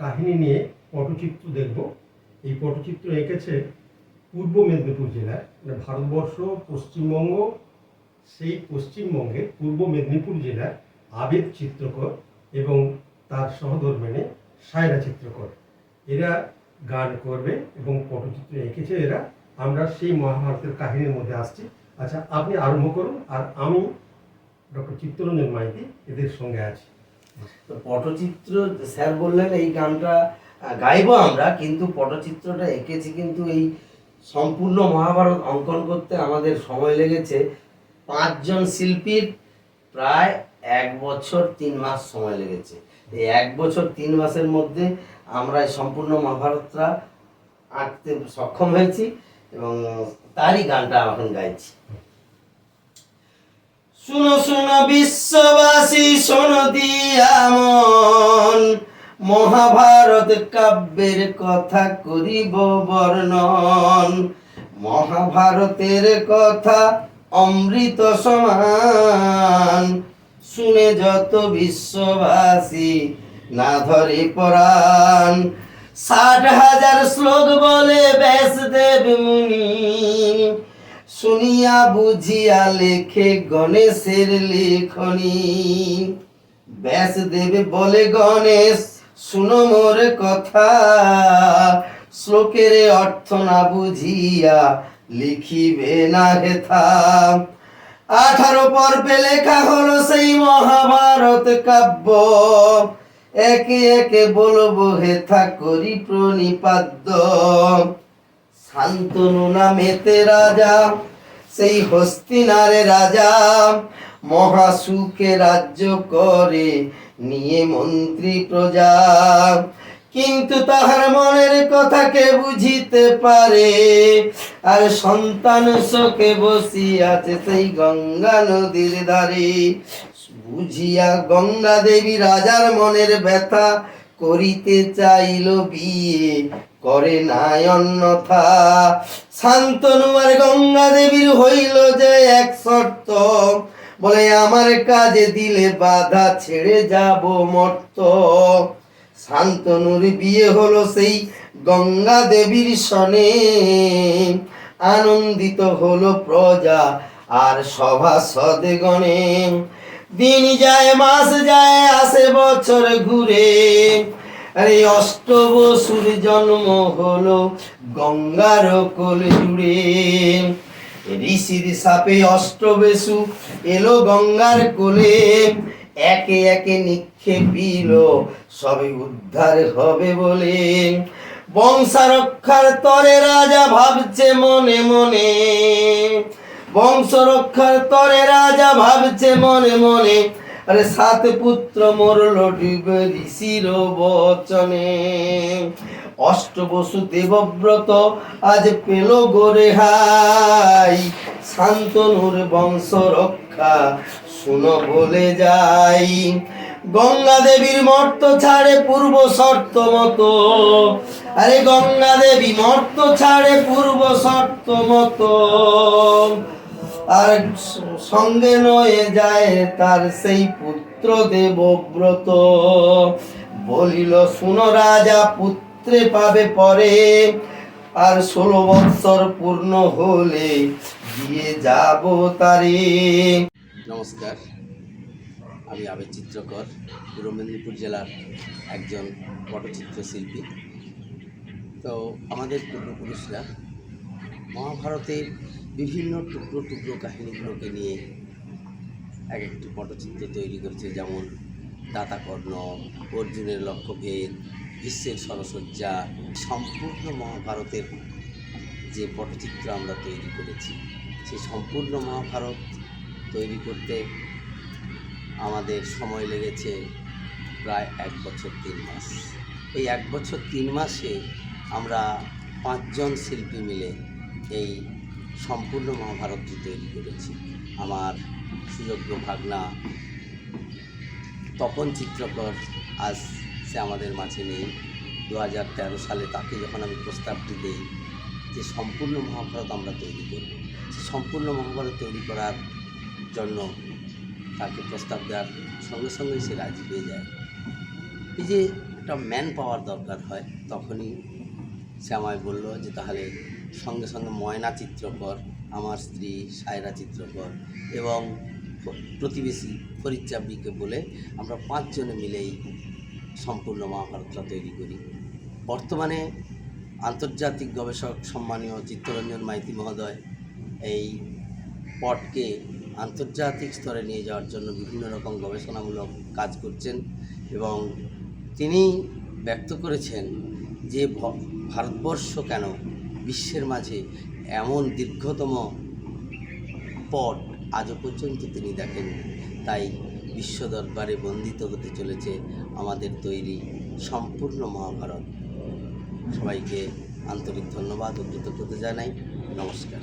কাহিনী নিয়ে পটচিত্র দেখব। এই পটচিত্র এঁকেছে পূর্ব মেদিনীপুর জেলায় মানে ভারতবর্ষ, পশ্চিমবঙ্গ, সেই পশ্চিমবঙ্গের পূর্ব মেদিনীপুর জেলার আবেদ চিত্রকর এবং তার সহধর্মিণী সায়রা চিত্রকর। এরা গান করবে এবং পটচিত্র এঁকেছে এরা। আমরা সেই মহাভারতের কাহিনীর মধ্যে আসছি। আচ্ছা আপনি আরম্ভ করুন। আর আমি ডক্টর চিত্তরঞ্জন মাইতি এদের সঙ্গে আছি। তো পটচিত্র, স্যার বললেন এই গানটা গাইবো আমরা, কিন্তু পটচিত্রটা এঁকেছি কিন্তু এই সম্পূর্ণ মহাভারত অঙ্কন করতে আমাদের সময় লেগেছে। পাঁচজন শিল্পীর প্রায় এক বছর তিন মাস সময় লেগেছে। এই এক বছর তিন মাসের মধ্যে আমরা এই সম্পূর্ণ মহাভারতটা আঁকতে সক্ষম হয়েছি এবং তারই গানটা এখন গাইছি। শুনো শুনো বিশ্ববাসী, শোনো দিয়া মন মহাভারত কাব্যের কথা করিব বর্ণন। মহাভারতের কথা অমৃত সমান। শুনে যত বিশ্ববাসী, না ধরে পরাণ। ষাট হাজার শ্লোক বলে ব্যাসদেব মুনি। শুনিয়া বুঝিয়া লেখে গণেশের লেখনী। ব্যাসদেব বলে, গণেশ, শুনো মোর কথা। শ্লোকের অর্থ না বুঝিয়া লিখিবে না হেথা। আঠারো পর্বে লেখা হলো সেই মহাভারত কাব্য। একে একে বলব, হেথা করি প্রণিপাদ্য। শান্তনু নামেতে রাজা সেই হস্তিনারে রাজা মহাসুখে রাজ্য করে, নিয়ে মন্ত্রী প্রজা। কিন্তু তাহার মনের কথা কে বুঝিতে পারে? আর সন্তান শোকে বসিয়াছে সেই গঙ্গা নদীর ধারে। বুঝিয়া গঙ্গা দেবী রাজার মনের ব্যথা করিতে চাইল বিয়ে, করে নাই অন্যথা। শান্তনু আর গঙ্গা দেবীর হইল যে এক শর্ত। বলে, আমার কাজে দিলে বাধা ছেড়ে যাব মর্ত। শান্তনুর বিয়ে হলো সেই গঙ্গা দেবীর সনে। আনন্দিত হলো প্রজা আর সভাসদ গণে দিন যায়, মাস যায়, আসে বছর ঘুরে। আরে অষ্টবসুর জন্ম হলো গঙ্গার কোল জুড়ে। ঋষির সাপে অষ্টবেশু এলো গঙ্গার কোলে। একে একে নিক্ষেপিল সবে উদ্ধার হবে বলে। বংশারক্ষার তরে রাজা ভাবছে মনে মনে। বংশ রক্ষার তরে রাজা ভাবছে মনে মনে। আরে সাত পুত্র মরল ঋষির বচনে অষ্টবসু দেবব্রত আজ পেল গোরে হাই। শান্তনুর বংশ রক্ষা শুনো বলে যাই। গঙ্গা দেবীর মর্ত ছাড়ে পূর্ব শর্ত মতো। আরে গঙ্গা দেবী মর্ত ছাড়ে পূর্ব শর্ত মতো। আর সঙ্গে নয়ে যায় তার সেই পুত্র দেবব্রত। বলিল, শুনো রাজা, পুত্রে পাবে পরে। আর ষোলো বৎসর পূর্ণ হলে দিয়ে যাব তারে। নমস্কার, আমি আবেদ চিত্রকর, পূর্ব মেদিনীপুর জেলার একজন পটচিত্র শিল্পী তো আমাদের পূর্বপুরুষরা মহাভারতের বিভিন্ন টুকরো টুকরো কাহিনীগুলোকে নিয়ে এক একটি পটচিত্র তৈরি করেছে, যেমন দাতাকর্ণ অর্জুনের লক্ষ্যভেদ, বিশ্বের সরসজ্জা, সম্পূর্ণ মহাভারতের যে পটচিত্র আমরা তৈরি করেছি সেই সম্পূর্ণ মহাভারত তৈরি করতে আমাদের সময় লেগেছে প্রায় এক বছর তিন মাস। এই এক বছর তিন মাসে আমরা পাঁচজন শিল্পী মিলে এই সম্পূর্ণ মহাভারতটি তৈরি করেছি। আমার সুযোগ্য ভাগনা তপন চিত্রকর, আজ সে আমাদের মাঝে নেই। দু হাজার তেরো সালে তাকে যখন আমি প্রস্তাবটি দিই যে সম্পূর্ণ মহাভারত আমরা তৈরি করব, সে সম্পূর্ণ মহাভারত তৈরি করার জন্য তাকে প্রস্তাব দেওয়ার সঙ্গে সঙ্গে সে রাজি পেয়ে যায়। এই যে একটা একটা ম্যান পাওয়ার দরকার হয়, তখনই সে আমায় বলল যে তাহলে সঙ্গে সঙ্গে ময়না চিত্রকর, আমার স্ত্রী সায়রা চিত্রকর এবং প্রতিবেশী ফরিদ চাব্বিকে বলে আমরা পাঁচজনে মিলেই সম্পূর্ণ মহাভারতটা তৈরি করি। বর্তমানে আন্তর্জাতিক গবেষক সম্মানীয় চিত্তরঞ্জন মাইতি মহোদয় এই পটকে আন্তর্জাতিক স্তরে নিয়ে যাওয়ার জন্য বিভিন্ন রকম গবেষণামূলক কাজ করছেন এবং তিনি ব্যক্ত করেছেন যে ভারতবর্ষ কেন বিশ্বের মাঝে এমন দীর্ঘতম পট আজও পর্যন্ত তিনি দেখেন তাই বিশ্ব দরবারে বন্দিত হতে চলেছে আমাদের তৈরি সম্পূর্ণ মহাভারত। সবাইকে আন্তরিক ধন্যবাদ ও কৃতজ্ঞতা জানাই। নমস্কার।